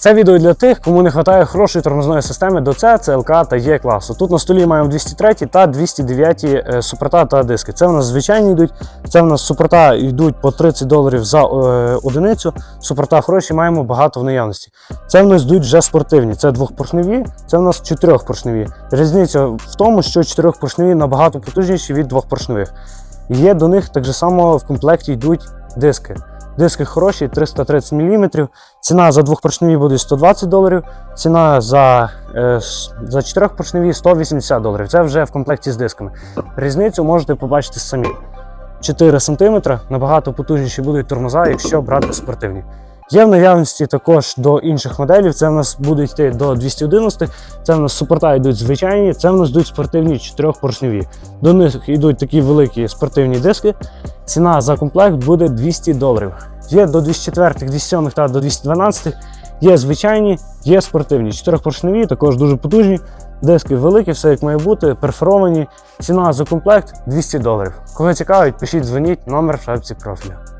Це відео для тих, кому не вистачає хорошої тормозної системи до С, ЦЛК та Є класу. Тут на столі маємо 203 та 209 е, супорта та диски. Це в нас звичайні йдуть. Це в нас супорта йдуть по 30 доларів за е, одиницю. Супорта хороші маємо багато в наявності. Це в нас йдуть вже спортивні. Це двохпоршневі, це в нас чотирьохпоршневі. Різниця в тому, що чотирьохпоршневі набагато потужніші від двохпоршневих. Є до них так же само в комплекті йдуть диски. Диски хороші, 330 мм. Ціна за двохпоршневі буде 120 доларів, ціна за, е, за чотирьохпоршневі 180 доларів. Це вже в комплекті з дисками. Різницю можете побачити самі. 4 см набагато потужніші будуть тормоза, якщо брати спортивні. Є в наявності також до інших моделів. Це в нас буде йти до 211, це в нас супорта йдуть звичайні, це в нас йдуть спортивні чотирьохпоршневі. До них йдуть такі великі спортивні диски. Ціна за комплект буде 200 доларів. Є до 204, 207 та до 212. Є звичайні, є спортивні. Чотирьохпоршневі, також дуже потужні. Диски великі, все як має бути, перфоровані. Ціна за комплект 200 доларів. Кого цікавить, пишіть, дзвоніть, номер в шапці профіля.